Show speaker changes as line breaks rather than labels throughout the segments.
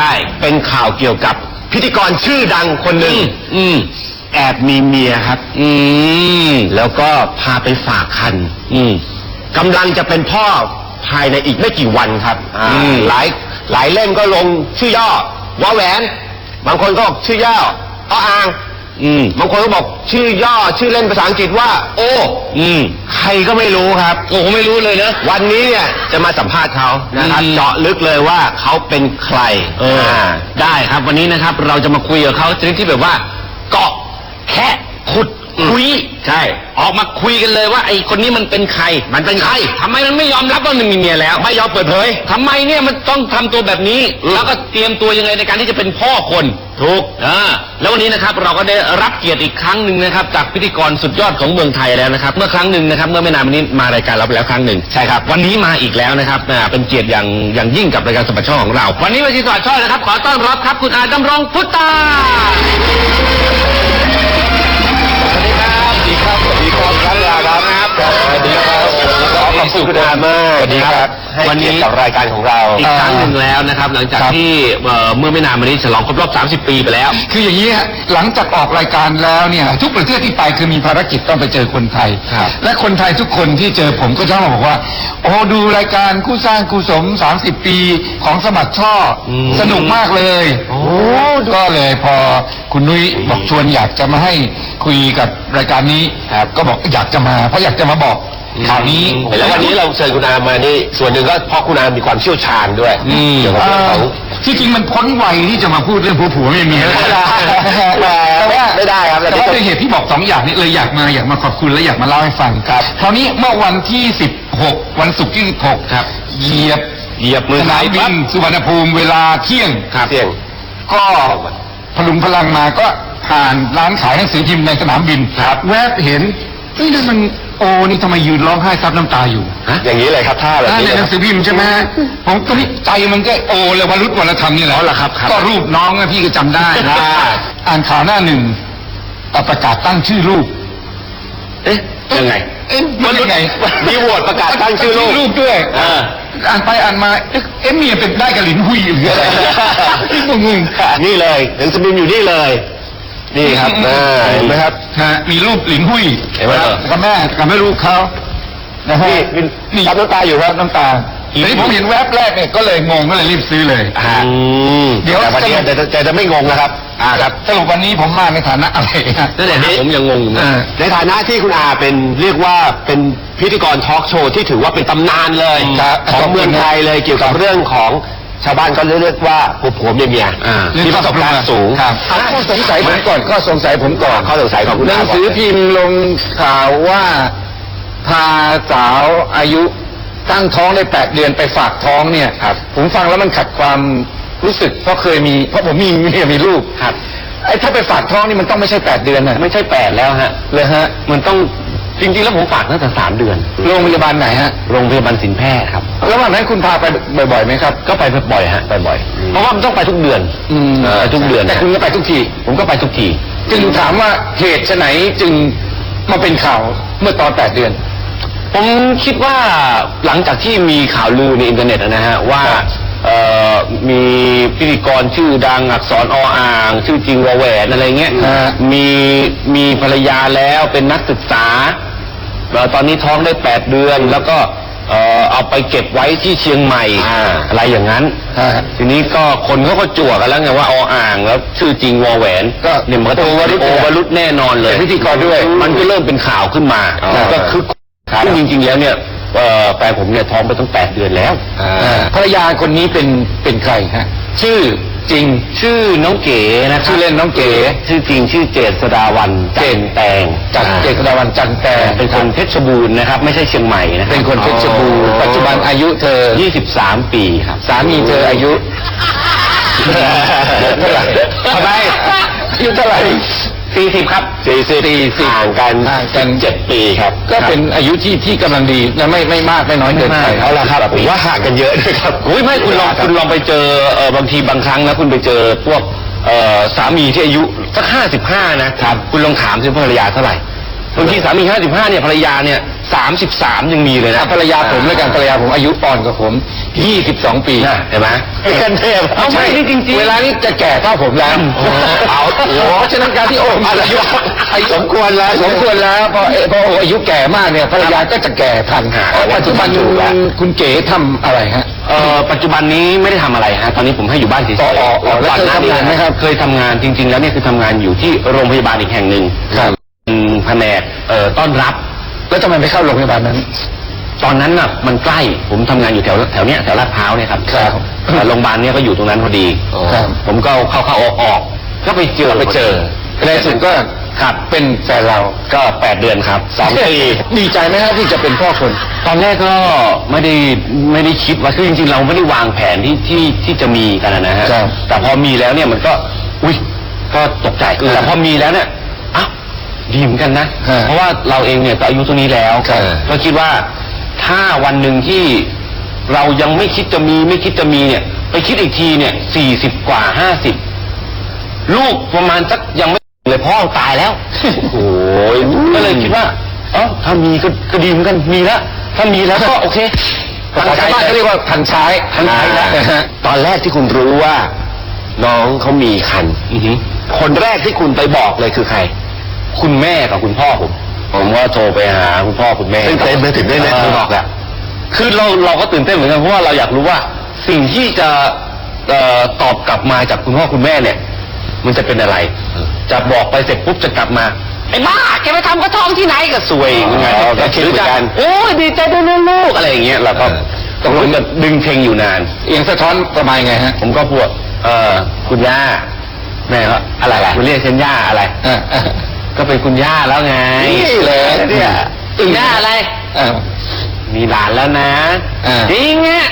ใช่
เป็นข่าวเกี่ยวกับพิธีกรชื่อดังคนหนึ่ง
อืม
แอบมีเมียครับ
อืม
แล้วก็พาไปฝากคัน
อืม
กำลังจะเป็นพ่อภายในอีกไม่กี่วันครับอ่า
อืม
หลายหลายเล่มก็ลงชื่อย่อว่าแหวน บางคนก็บอกชื่อย่ออ้ออ่าง
อืม
บางคนก็บอกชื่อย่อชื่อเล่นภาษาอังกฤษว่า โอ
อืม
ใครก็ไม่รู้ครับ
โอ้โหไม่รู้เลยนะ
วันนี้เนี่ยจะมาสัมภาษณ์เขานะครับ
อืม
เจาะลึกเลยว่าเขาเป็นใคร
เอออาได้ครับวันนี้นะครับ เราจะมาคุยกับเขาชนิดที่แบบว่า เกาะแค่ขุดคุย
ใช่
ออกมาคุยกันเลยว่าไอ้คนนี้มันเป็นใคร
มันเป็นใคร
ทำไมมันไม่ยอมรับว่ามันมีเมียแล้ว
ไม่ยอมเปิดเผย
ทำไมเนี่ยมันต้องทำตัวแบบนี้
อืม
แล้วก็เตรียมตัวยังไงในการที่จะเป็นพ่อคน
ถูก
อ่าแล้ววันนี้นะครับเราก็ได้รับเกียรติอีกครั้งหนึ่งนะครับ จากพิธีกรสุดยอดของเมืองไทยแล้วนะครับ เมื่อครั้งหนึ่งนะครับ เมื่อไม่นานมานี้มารายการเราไปแล้วครั้งหนึ่ง
ใช่ครับ
วันนี้มาอีกแล้วนะครับอ่าเป็นเกียรติอย่างอย่างยิ่งกับรายการสปัดช่อของเรา วันนี้เวทีสปัดช่อนะครับ ขอต้อนรับครับคุณอาดำรงพุทธาสวัสดีครับ
สวัสดีครับสวัสดีครับท่านลาครับสวัสดีครับขอบคุณคุณอามาก
สวัสดีครับ
ให้
วันนี้
เกียรติกับรายการของเรา
อีกครั้งหนึ่งแล้วนะครับ หลังจาก
ครับ
ที่เอ่อเมื่อไม่นานมานี้ฉลองครบรอบ 30 ปีไปแล้ว
คืออย่างนี้ฮะหลังจากออกรายการแล้วเนี่ย ทุกประเทศที่ไปคือมีภารกิจต้องไปเจอคนไทย
ครับ
และคนไทยทุกคนที่เจอผมก็จะมาบอกว่า โอ้ดูรายการคู่สร้างคู่สม 30 ปีของสมัครช่ออ
ม
สนุกมากเลย
โอ้
ก็เลยพอคุณนุ้ยบอกชวนอยากจะมาให้คุยกับรายการนี้
ครับ
ก็บอกอยากจะมา เพราะอยากจะมาบอก ข่าวนี้
แล้ววันนี้เราเชิญคุณอามมานี่ส่วนหนึ่งก็เพราะคุณอามมีความเชี่ยวชาญด้วย
อืม
เกี่ยวกับเรื่องของ
ที่จริงมันพ้นวัยที่จะมาพูดเรื่องผัวผัวไม่มีแล้ว
ไม่ได้
แต่ว่า
ไม่ได้ครับ
แต่ว่าด้วยเหตุที่บอกสองอย่างนี้เลยอยากมาอยากมาขอบคุณและอยากมาเล่าให้ฟัง
ครับ
คราวนี้เมื่อวันที่16วันศุกร์ที่16
ครับ
เหยียบ
เหยียบมือ
สนามบินสุวรรณภูมิเวลาเที่ยง
ครับเที่ยง
ก็พลุงพลังมาก็ผ่านร้านขายหนังสือพิมพ์ในสนามบิน
ครับ
แวบเห็นเฮ้ยนั่นมัน โอนี่ทำไมยืนร้องไห้ซับน้ำตาอยู่
อย่างนี้เลยครับท่าแบบ
อ่า
นี้
ใน
เลย
ห
ค
นั
รับ
งสือพิมพ์ใช่ไหมฮะผมก็นี่ใจมันก็โอเลยวรุษวรธรรมนี่แหละ
อ๋อเหรอครับครับ
ก็รูปน้องอะพี่ก็จำได้
อ่า
อ่านข่าวหน้าหนึ่งอะประกาศตั้งชื่อลูก
เอ๊ะยังไง
เอ๊ะมันยังไง
มีโหวตประกาศตั้งชื่อลูก
ลูกด้วย
อ่า
อ่านไปอ่านมา เอ๊ะเอ๊ะเมียเป็นได้กับหลินหุยหรืออะไรงง
นี่เลยหนังสือพิมพ์อยู่นี่เลย นี่ครับอ่าเห็นไหมครับ
ฮะมีรูปหลินหุย
เห็นไหมครับ
กับแม่กับแม่ลูกเขานะฮะ
นี่นี่รับน้ำตาอยู่ครับ
น้ำตาทีนี้ผมเห็นแวบแรกเนี่ยก็เลยงงก็เลยรีบซื้อเลย
อ่า
เดี๋ยว
แต่วันนี้จะจะจะไม่งงนะครับอ่าครับ
สรุปวันนี้ผมมาในฐานะอะไรฮะ
นั่นแหละฮะผมยังงงอยู่นะ
อ่า
ในฐานะที่คุณอาเป็นเรียกว่าเป็นพิธีกรทอล์กโชว์ที่ถือว่าเป็นตำนานเลย
ครับ
ของเมืองไทยเลยเกี่ยวกับเรื่องของ ชาวบ้านก็เรียกว่าผัวผัวเมียเมีย
อ่า
มีประสบการณ์สูง
ครับเอาข้อสงสัยผมก่อนข้อสงสัยผมก่อน
ข้อสงสัยของคุณ
หนังสือพิมพ์ลงข่าวว่าพาสาวอายุตั้งท้องได้แปดเดือนไปฝากท้องเนี่ย
ครับ
ผมฟังแล้วมันขัดความรู้สึกเพราะเคยมีเพราะผมมีเมียมีลูก
ครับ
ไอ้ถ้าไปฝากท้องนี่มันต้องไม่ใช่แปดเดือนนะ
ไม่ใช่แปดแล้วฮะ
เลยฮะ
มันต้อง จริงๆแล้วผมฝากตั้งแต่สามเดือน
โรงพยาบาลไหนฮะ
โรงพยาบาลสินแพทย์ครับ
ระหว่างนั้นคุณพาไปบ่อยๆไหมครับ
ก็ไปบ่อยๆฮะไปบ่อย เพราะว่ามันต้องไปทุกเดือน
อืม
เออทุกเดือน
แต่คุณก็ไปทุกที
ผมก็ไปทุกที
จึงถามว่าเหตุไฉนจึงมาเป็นข่าวเมื่อตอนแปดเดือน
ผมคิดว่าหลังจากที่มีข่าวลือในอินเทอร์เน็ตนะฮะว่าเอ่อมีพิธีกรชื่อดังอักษรออ่าง ชื่อจริงวอแหวนอะไรเงี้ย
ฮะ
มีมีภรรยาแล้วเป็นนักศึกษาเอ่อ ตอนนี้ท้องได้แปดเดือน แล้วก็เอ่อเอาไปเก็บไว้ที่เชียงใหม่
อ่า
อะไรอย่างนั้น
ฮะ
ทีนี้ก็คนเขาก็จั่วกันแล้วไงว่าออ่างแล้วชื่อจริงวอแหวน
ก็
เนี่ยมันก็ต้อง
โอวรุธ
โอวรุธแน่นอนเลย
เป็นพิธีกรด้วย
มันก็เริ่มเป็นข่าวขึ้นมา
อ่า
ก็คือ
ครับ
ซึ่งจริง ๆ แล้วเนี่ยเอ่อแฟนผมเนี่ยท้องไปตั้งแปดเดือนแล้ว
อ่า
ภรรยาคนนี้เป็นเป็นใครฮะ ชื่อ จริง
ชื่อน้องเก๋นะครับ
ชื่อเล่นน้องเก๋
ชื่อจริงชื่อเจษดาวันจันแตง
จากเจษฎาวันจันแตง
เป็นคนเพชรบูรณ์นะครับ ไม่ใช่เชียงใหม่นะ
เป็นคนเพชรบูรณ์ปัจจุบันอายุเธอ
ยี่สิบสามปีครับ
สามีเธออายุเท่าไหร่
ทำไม
อายุเท่าไหร่
สี่สิบครับ
สี่สิบ
สี่สิบ
ห่างกัน
ห่างกัน
เจ็ดปีครับ
ก็เป็นอายุที่ที่กำลังดีและไม่ไม่มากไม่น้อยเกินไป
เอาละครับผมว่าห่างกันเยอะด้วยครับ
อุ้ยไม่คุณลองคุณลองไปเจอเออบางทีบางครั้งนะคุณไปเจอพวกเออสามีที่อายุสักห้าสิบห้านะครับคุณลองถามสิว่าภรรยาเท่าไหร่บางทีสามีห้าสิบห้าเนี่ยภรรยาเนี่ยสามสิบสามยังมีเลยนะ
ภรรยาผมแล้วกันภรรยาผมอายุอ่อนกว่าผม 22 ปี
นะเห็นไหม
กันเทพ
เอาไม่นี่จริงๆ
เวลานี้จะแก่เท่าผมแล้ว
เอาโอ้โห
เพราะฉะนั้นการที่โอ้อายุไอ้สมควรแล้วสมควรแล้วพอเอ่อพอโอ้อายุแก่มากเนี่ยภรรยาก็จะแก่ทัน
ครับ
เอ่อปัจจุบัน
ถูกแล้ว
คุณเก๋ทำอะไรฮะ
เอ่อปัจจุบันนี้ไม่ได้ทำอะไรฮะตอนนี้ผมให้อยู่บ้านเฉย
อ๋ออ๋ออ๋อแล้ว
ก่อนหน้า
เคยทำงานไหมครับ
เคยทำงานจริง ๆ แล้วเนี่ยคือทำงานอยู่ที่โรงพยาบาลอีกแห่งหนึ่ง
ครับ
เป็นแผนกเอ่อต้อนรับ
แล้วทำไมไม่เข้าโรงพยาบาลนั้น
ตอนนั้นน่ะมันใกล้ ผมทำงานอยู่แถวแถวเนี้ยแถวลาดพร้าวเนี่ยครับ
ครับ
เอ่อโรงพยาบาลเนี่ยก็อยู่ตรงนั้นพอดี
ครับ
ผมก็เข้าเข้าออกออกก็ไปเจอ
ไปเจอในสุดก็
ครับ
เป็นแฟนเรา
ก็แปดเดือนครับสองปี
ดีใจไหมฮะที่จะเป็นพ่อคน
ตอนแรกก็ไม่ได้ไม่ได้คิดว่าคือจริงๆ เราไม่ได้วางแผนที่ที่ที่จะมีกันนะฮะ
ครับ
แต่พอมีแล้วเนี่ยมันก็ อุ้ยก็ตกใจ
อืม
แต่พอมีแล้วเนี่ยอ้าวดีเหมือนกันนะ
ฮะ
เพราะว่าเราเองเนี่ยก็อายุเท่านี้แล้ว
ครับ
ก็คิดว่า ถ้าวันหนึ่งที่เรายังไม่คิดจะมีไม่คิดจะมีเนี่ย ไปคิดอีกทีเนี่ยสี่สิบกว่าห้าสิบลูกประมาณสักยังไม่เลยพ่อตายแล้วโอ้ยก็เลยคิดว่า เอ้าถ้ามีก็ก็ดีเหมือนกันมีแล้วถ้ามีแล้วก็โอเค
ภาษาชาวบ้านเขาเรียกว่าพันช้าย
ทันใช้แล้ว
นะฮะ
ตอนแรกที่คุณรู้ว่า น้องเขามีคัน
อือหือ
คนแรกที่คุณไปบอกเลยคือใคร
คุณแม่กับคุณพ่อผม ผมก็โทรไปหาคุณพ่อคุณแม่
ตื่นเต้นไหมตื่นเต้นไหม
ออ
บอกอะ
คือเราเราก็ตื่นเต้นเหมือนกันเพราะว่าเราอยากรู้ว่าสิ่งที่จะเอ่อตอบกลับมาจากคุณพ่อคุณแม่เนี่ย มันจะเป็นอะไร จะบอกไปเสร็จปุ๊บจะกลับมาไอ้บ้าแกไปทำกระทองที่ไหนก็สวยยังไง
อ๋อก็คิดเหมือนกัน
โอ้ยดีใจด้วยนะลูกอะไรอย่างเงี้ยเราก็
เออ
ตกลงจะดึงเพลงอยู่นาน
เอียงสะท้อนประมาณไงฮะ
ผมก็พูดเออคุณย่าแม่ก็อะไรล่ะคุณเรียกฉันย่าอะไร
อ่าอ่า
ก็เป็นคุณย่าแล้วไง
นี่เลย
เนี่ย
อึ้ง
ย่าอะไร
อ่า
มีหลานแล้วนะ
อ่า
จริงอะ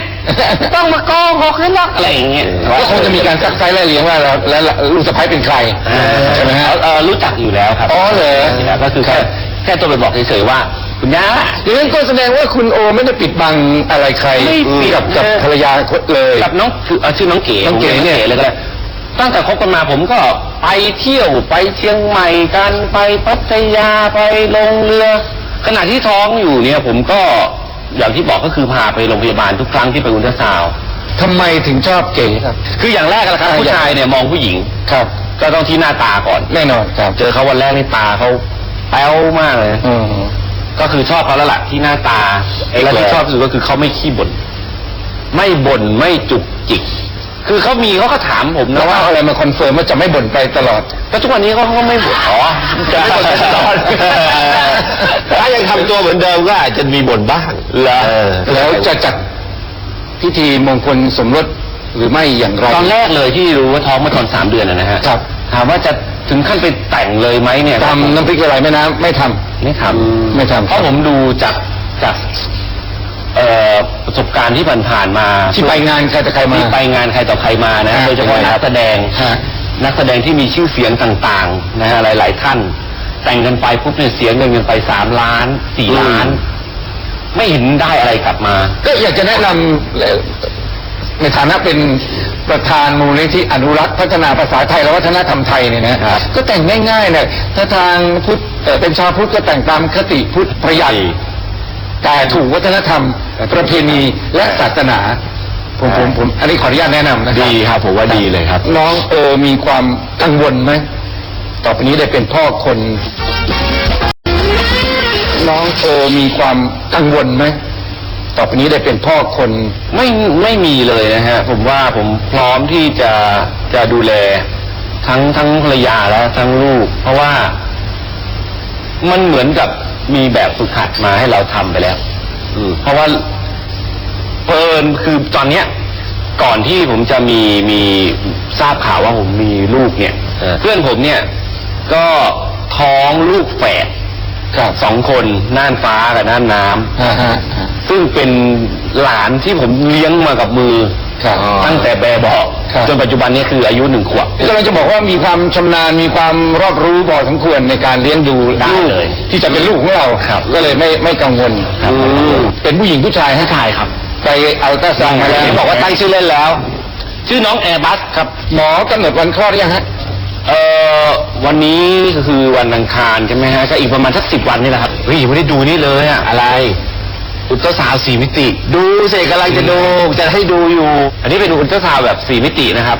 ไม่ต้องมาโกหกขึ้นหรอกอะไรอย่างเงี้ย
ก็คงจะมีการซักไซไล่เลี้ยงว่าแล้วแล้วลูกสะใภ้เป็นใคร
อ่า
ใช่ไหมฮะ
เออรู้จักอยู่แล้วครับ
อ๋อเหรอ
รู้จักก็คือแค่แค่ตัวไปบอกเฉยๆว่าคุณย่า
อย่างนั้นก็แสดงว่าคุณโอไม่ได้ปิดบังอะไรใคร
ไม่ปิด
กับกับ
เออ
ภรรยาเลย
กับน้องคือเอ่อชื่อน้องเก๋
น้องเก๋
ผมรี
เนี่ย
เลยก็ได้ ตั้งแต่คบกันมาผมก็ไปเที่ยวไปเชียงใหม่กันไปพัทยาไปลงเรือ ขณะที่ท้องอยู่เนี่ยผมก็อย่างที่บอกก็คือพาไปโรงพยาบาลทุกครั้งที่ไปอุลตราซาวด์
ทำไมถึงชอบเก๋ครับ
คืออย่างแรกนะครับ
อ่า
ผู้ชายเนี่ยมองผู้หญิง
ครับ
ก็ต้องที่หน้าตาก่อน
แน่นอนครับ
เจอเขาวันแรกในตาเขาแป๊วมากเลย
อืม
ก็คือชอบเขาแล้วล่ะที่หน้าตา
เอก
และที่
เลย
ชอบที่สุดก็คือเขาไม่ขี้บ่นไม่บ่นไม่จุกจิก คือเขามีเขาก็ถามผม
แล้
นะ
วว่า
ว่า
เอาอะไรมาคอนเฟิร์มว่าจะไม่บ่นไปตลอด
ก็ทุกวันนี้เขาก็ไม่บ่นอ๋อจะไม่บ่นไปตลอด
ถ้ายังทำตัวเหมือนเดิมก็อาจจะมีบ่นบ้าง
เหรอ
เออ
แล้วจะจัดพิธีมงคลสมรสหรือไม่อย่างไร
ตอนแรกเลยที่รู้ว่าท้องมาตอนสามเดือนนะนะฮะ
ครับ
ถามว่าจะถึงขั้นไปแต่งเลยไหมเนี่ย
ทำน้ำพริกอะไรไม่น้ำไม่ทำ
ไม่ทำ
ไม่ทำ
เพราะผมดูจากจากเอ่อประ สบการณ์ที่ผ่านๆมา
ที่ไปงานใครแต่ใครมา
ที่ไปงานใครต่อใครมานะ
ฮะ
โดยเฉพาะ
เป็นไง
นักแสดง
ฮะ
นักแสดงที่มีชื่อเสียงต่างๆนะฮะหลาย ๆ ท่าน แต่งกันไปปุ๊บเนี่ยเสียเงินกันไปสามล้านสี่ล้านไม่เห็นได้อะไรกลับมา
ก็อยากจะแนะนำเอ่อในฐานะเป็นประธานมูลนิธิอนุรักษ์พัฒนาภาษาไทยและวัฒนธรรมไทยเนี่ยนะครับ ก็แต่งง่ายๆเนี่ยถ้าทางพุทธเอ่อเป็นชาวพุทธก็แต่งตามคติพุทธประหยัด แต่ถูกวัฒนธรรม ประเพณีและศาสนา ผมผมผม อันนี้ขออนุญาตแนะนำนะครับ
ดีครับผมว่าดีเลยครับ
น้องเออมีความกังวลไหมต่อไปนี้ได้เป็นพ่อคน น้องเออมีความกังวลไหมต่อไปนี้ได้เป็นพ่อคน
ไม่ไม่มีเลยนะฮะผมว่าผมพร้อมที่จะจะดูแล ทั้งทั้งภรรยาและทั้งลูก เพราะว่า มันเหมือนกับ มีแบบฝึกหัดมาให้เราทำไปแล้ว
อืม
เพราะว่าเพอิญคือตอนเนี้ย ก่อนที่ผมจะมีมีทราบข่าวว่าผมมีลูกเนี่ย
เออ
เพื่อนผมเนี่ย ก็ท้องลูกแฝด
ครับ
สองคนน่านฟ้ากับน่านน้ำ
ฮะฮะฮะ
ซึ่งเป็นหลานที่ผมเลี้ยงมากับมือ
ครับ
ตั้งแต่แบบเบอก
ครับ
จนปัจจุบันนี้คืออายุหนึ่งขวบ
กำลังจะบอกว่ามีความชำนาญมีความรอบรู้พอสมควรในการเลี้ยงดู
ได้
ลูก
เลย
ที่จะเป็นลูกของเรา
ครับ
ก็เลยไม่ไม่กังวล
ครับ
อืมเป็นผู้หญิงผู้ชายฮะ
ใช่ครับ
ไปเอาตราซาวน์มาแล้ว
เห็นบอกว่าตั้งชื่อเล่นแล้ว ชื่อน้องแอร์บัสครับ
หมอกำหนดวันคลอดหรือยังฮะ
เอ่อวันนี้ก็คือวันอังคารใช่ไหมฮะก็อีกประมาณสักสิบวันนี่แหละครับเฮ้ยยังไม่ได้ดูนี่เลยอะอะไร อุลตราซาวด์สี่มิติ ดูสิกำลังจะดูจะให้ดูอยู่ อันนี้เป็นอุลตราซาวด์แบบสี่มิตินะครับ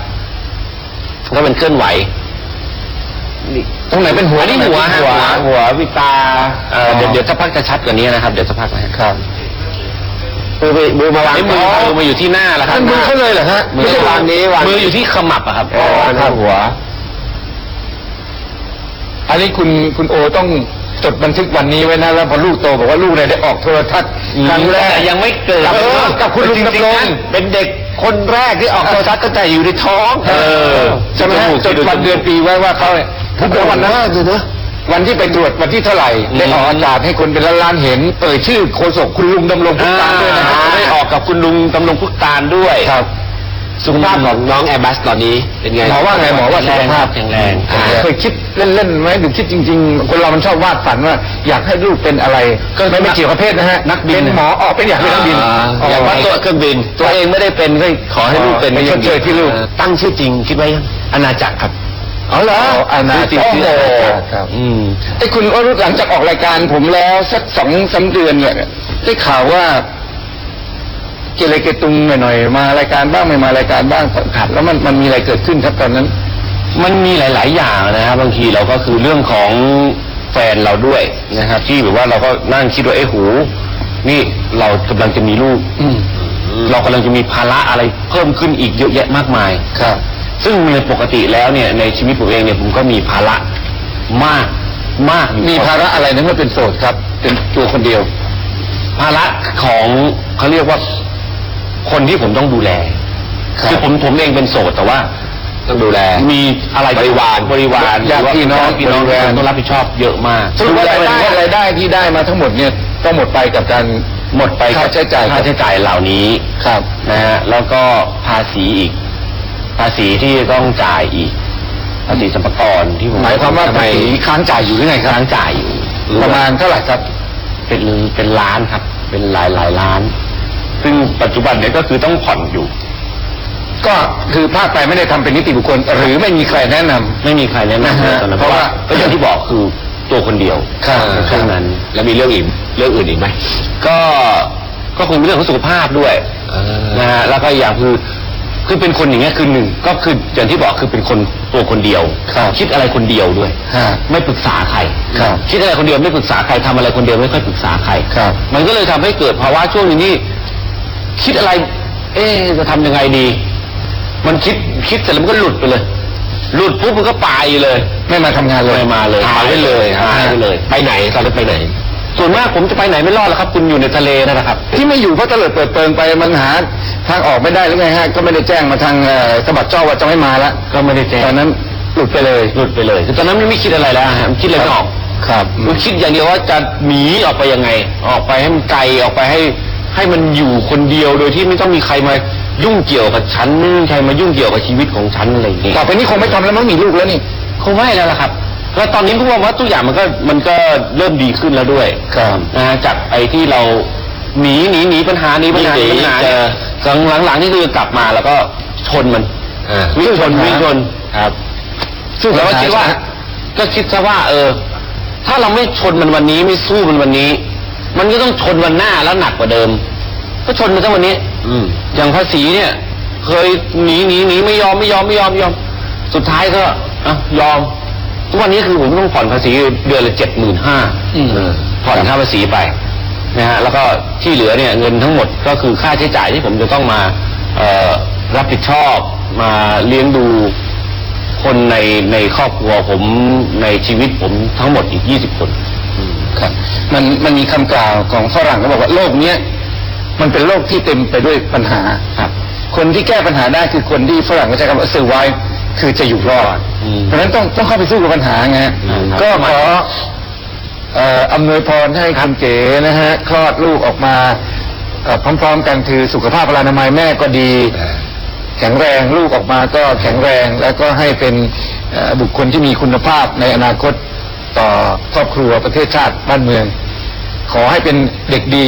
ก็เป็นเคลื่อนไหว
ตรงไหนเป็นหัว
อันนี้หัว
ตรง
หัว
ไหนเป็น
หัววิตาเอ่อเดี๋ยวเดี๋ยวสักพักจะชัดกว่านี้นะครับ เดี๋ยวสักพักนะครับมือไปมือมาวางมือมือมาอยู่ที่หน้าแล้วครั
นั่นมือเขาเลยเหรอฮะ
มือ
ไม่ใช่วางนี้วาง
มืออยู่ที่ขมับอะครับ
อ๋อครับหัว อันนี้คุณคุณโอต้อง จดบันทึกวันนี้ไว้นะแล้วพอลูกโตบอกว่าลูกเนี่ยได้ออกโทรทัศน์ครั้งแรก
แต่ยังไม่เกิด
เออกับคุณลุง
จริ
ดำ
ง
รง
ๆนั้นเป็นเด็กคนแรกที่ออกโทรทัศน์ตั้งแต่อยู่ในท้อง
เออใช่ไหมฮะจดวันเดือนปีไว้ว่าเขาทุกวันนั้นวันที่ไปตรวจวันที่เท่าไหร่ได้ออกอากาศให้คนเป็นล้านๆเห็นเอ่ยชื่อโฆษกคุณลุงดำรงพุทธาด้วยนะครับ
ได้ออกกับคุณลุงตำรงพุกตาลด้วย
ครับ
สุขภาพของน้องแอร์บัสตอนนี้เป็นไง
หมอว่าไงหมอว่าสุขภาพ
แข็งแรง
เคยคิดเล่นๆไหมหรือคิดจริง ๆ คนเรามันชอบวาดฝันว่า อยากให้ลูกเป็นอะไรก็ไม่ไม่เกี่ยวกับเพศนะฮะ
นักบิน
เป็นหมอออกเป็นอยากเป็นนักบิน
อยากว่าตัวเครื่องบิน ตัวเองไม่ได้เป็นก็ขอให้ลูกเป็น
ไปชดเชยที่ลูก
ตั้งชื่อจริงคิดไว้ยังอาณาจักรครับ
อ๋อเหรออาณา
ชื่
จั
อกจริง
โอ้
ชื่อ
โห
อาณาจักรครับ อืม
ไอ้คุณวรุษหลังจากออกรายการผมแล้วสักสองสามเดือนเนี่ยได้ข่าวว่า เกเรเกตุงหน่อยๆมารายการบ้างไม่มารายการบ้างครับแล้วมันมันมีอะไรเกิดขึ้นครับตอนนั้น
มันมีหลาย ๆ อย่างนะครับบางทีเราก็คือเรื่องของแฟนเราด้วยนะครับ ที่แบบว่าเราก็นั่งคิดว่าเอ้หู นี่เรากำลังจะมีลูก
อืม
เรากำลังจะมีภาระอะไรเพิ่มขึ้นอีกเยอะแยะมากมาย
ครับ
ซึ่งในปกติแล้วเนี่ยในชีวิตผมเองเนี่ยผมก็มีภาระมากมากอยู่
มีภาระอะไรนั้นเมื่อเป็นโสดครับ เป็นตัวคนเดียว
ภาระของเขาเรียกว่า คนที่ผมต้องดูแล
ครับ
คือผมผมเองเป็นโสดแต่ว่า
ต้องดูแล
มีอะไรบริวารบริวาร
ญาติพี่น้อง
ญาติพี่น้อง
บริวาร
ต้องรับผิดชอบเยอะมาก
สรุปว่ารายได้รายได้ที่ได้มาทั้งหมดเนี่ยต้องหมดไปกับการ
หมดไปกับ
ค่าใช้จ่าย
ค่าใช้จ่ายเหล่านี้
ครับ
นะฮะแล้วก็ภาษีอีก ภาษีที่ต้องจ่ายอีก ภาษีสรรพากรที่ผม
หมายความว่า
ทำไภา
ษีค้างจ่ายอยู่หรือไงครับ
ค้างจ่ายอยู่
ประมาณเท่าไหร่ครับ
เป็นเป็นล้านครับ เป็นหลายหลายล้าน ซึ่งปัจจุบันเนี่ยก็คือต้องผ่อนอยู่
ก็คือพลาดไปไม่ได้ทำเป็นนิติบุคคล หรือไม่มีใครแนะนำ
ไม่มีใครแนะ
นะ
นำ
ฮะ
ตอนนั้น
เพ
เพ
ราะ
ราะ
ว่า
ว่าก็อย่างที่บอกคือตัวคนเดียว
ครับ
เท่านั้น
แล้วมีเรื่องอีกเรื่องอื่นอีกไหม
ก็ก็คงเป็นเรื่องของสุขภาพด้วยนะฮะแล้วก็อีกอย่างคือคือเป็นคนอย่างเงี้ยคือหนึ่งก็คืออย่างที่บอกคือเป็นคนตัวคนเดียว
ครับ
คิดอะไรคนเดียวด้วย
ฮะ
ไม่ปรึกษาใคร
ครับ
คิดอะไรคนเดียวไม่ปรึกษาใครทำอะไรคนเดียวไม่ค่อยปรึกษาใคร
ครับ
มันก็เลยทำให้เกิดภาวะช่วงหนึงนี่ คิดอะไร เอ๊ะจะทำยังไงดี มันคิดคิดเสร็จแล้วมันก็หลุดไปเลย หลุดปุ๊บมันก็ไปเลย
ไม่มาทำงานเลย
ไม่มาเลย
หายไปเลย
หายไปเลย
ไปไหนตอนนั้นไปไหน
ส่วนมากผมจะไปไหนไม่รอดแล้วครับ คุณอยู่ในทะเลนั่นนะครับ
ที่ไม่อยู่เพราะเตลิดเปิดเปิงไปมันหาทางออกไม่ได้หรือไงฮะก็ไม่ได้แจ้งมาทางเอ่อสะบัดเจ้าว่าจะไม่มาแล้ว
ก็ไม่ได้แจ้ง
ตอนนั้นหลุดไปเลย
หลุดไปเลยคือตอนนั้นมันไม่คิดอะไรแล้วฮะมันคิดอะไรไม่ออก
ครับ
มันคิดอย่างเดียวว่าจะหนีออกไปยังไง ออกไปให้มันไกลออกไปให้ ให้มันอยู่คนเดียวโดยที่ไม่ต้องมีใครมายุ่งเกี่ยวกับฉันไม่มีใครมายุ่งเกี่ยวกับชีวิตของฉันอะไรอย่างเงี้ย
ต่อไปนี้คงไม่ทำแล้วมั้งมีลูกแล้วนี่
คงไม่แล้วล่ะครับ แล้วตอนนี้ผมว่าทุกอย่างมันก็มันก็เริ่มดีขึ้นแล้วด้วย
ครับ
นะฮะจากไอ้ที่เราหนีหนีหนีปัญหาหนีปัญหาห
หนี
นีปัญหา
เจอ
หลังหลังๆนี่คือกลับมาแล้วก็ชนมัน
อ่า
วิ่งชน
สู้ปัญหา
วิ่งชนครับ
สู้
แล้วก็
ปัญหา
คิดว่า
ชนะ
ก็คิดซะว่า เออ ถ้าเราไม่ชนมันวันนี้ไม่สู้มันวันนี้ มันก็ต้องชนวันหน้าแล้วหนักกว่าเดิม ก็ชนมันตั้งวันนี้
อืม
อย่างภาษีเนี่ย เคยหนีหนีหนีไม่ยอมไม่ยอมไม่ยอมไม่ยอม สุดท้ายก็อะยอม ทุกวันนี้คือผมต้องผ่อนภาษีเดือนละเจ็ดหมื่นห้า
อืม
ผ่อนค่าภาษีไปนะฮะแล้วก็ที่เหลือเนี่ยเงินทั้งหมดก็คือค่าใช้จ่ายที่ผมจะต้องมาเอ่อรับผิดชอบมาเลี้ยงดู คนในในครอบครัวผมในชีวิตผมทั้งหมดอีกยี่สิบคน
ครับ มันมันมีคำกล่าวของฝรั่งเขาบอกว่าโลกเนี้ยมันเป็นโลกที่เต็มไปด้วยปัญหา
ครับ
คนที่แก้ปัญหาได้คือคนที่ฝรั่งเขาใช้คำว่า survive คือจะอยู่รอด
อืม
เพราะฉะนั้นต้องต้องเข้าไปสู้กับปัญหาไง
อืมครับ
ก็ขอเอ่ออำนวยพรให้คุณเก๋นะฮะ คลอดลูกออกมาเอ่อพร้อม ๆ กันคือสุขภาพพลานามัยแม่ก็ดี แข็งแรงลูกออกมาก็แข็งแรงแล้วก็ให้เป็นเอ่อบุคคลที่มีคุณภาพในอนาคต ต่อครอบครัวประเทศชาติบ้านเมือง ขอให้เป็นเด็กดี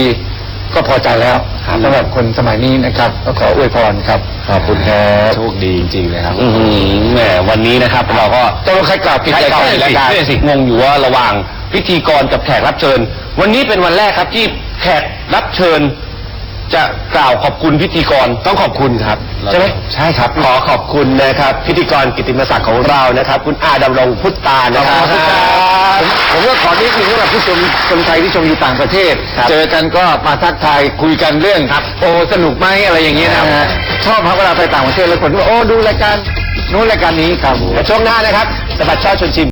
ก็พอใจแล้ว
ครับ
สำหรับคนสมัยนี้นะครับก็ขออวยพรครับ
ขอบคุณครับ
โชคดีจริงๆเลยครับ
อืมแหมวันนี้นะครับ เราก็
ตกลงใครกล่าวผิด
ใคร
ใคร
กล่าว
กล่าว
ผิด
ผิด
รายการสิงงอยู่ว่าระหว่างพิธีกรกับแขกรับเชิญ วันนี้เป็นวันแรกครับที่แขกรับเชิญ จะกล่าวขอบคุณพิธีกร
ต้องขอบคุณครับ
ใช่ไหม
ใช่ครับ ขอขอบคุณนะครับ พิธีกรกิตติมศักดิ์ของเรานะครับ คุณอาดำรงพุทธานะครับ
ขอบคุณครับผมผมก็ขอนิดนึงสำหรับผู้ชมคนไทยที่ชมอยู่ต่างประเทศ
ครับ
เจอกันก็มาทักทายคุยกันเรื่อง
ครับ
โอ้สนุกไหมอะไรอย่างเงี้ยนะ
ครั
ฮะ
บ
ชอบครับเวลาไปต่างประเทศแล้วคนก็โอ้ดูรายการนู้นรายการนี้ครับผม
และช่วงหน้านะครับสะบัดช่อชวนชิม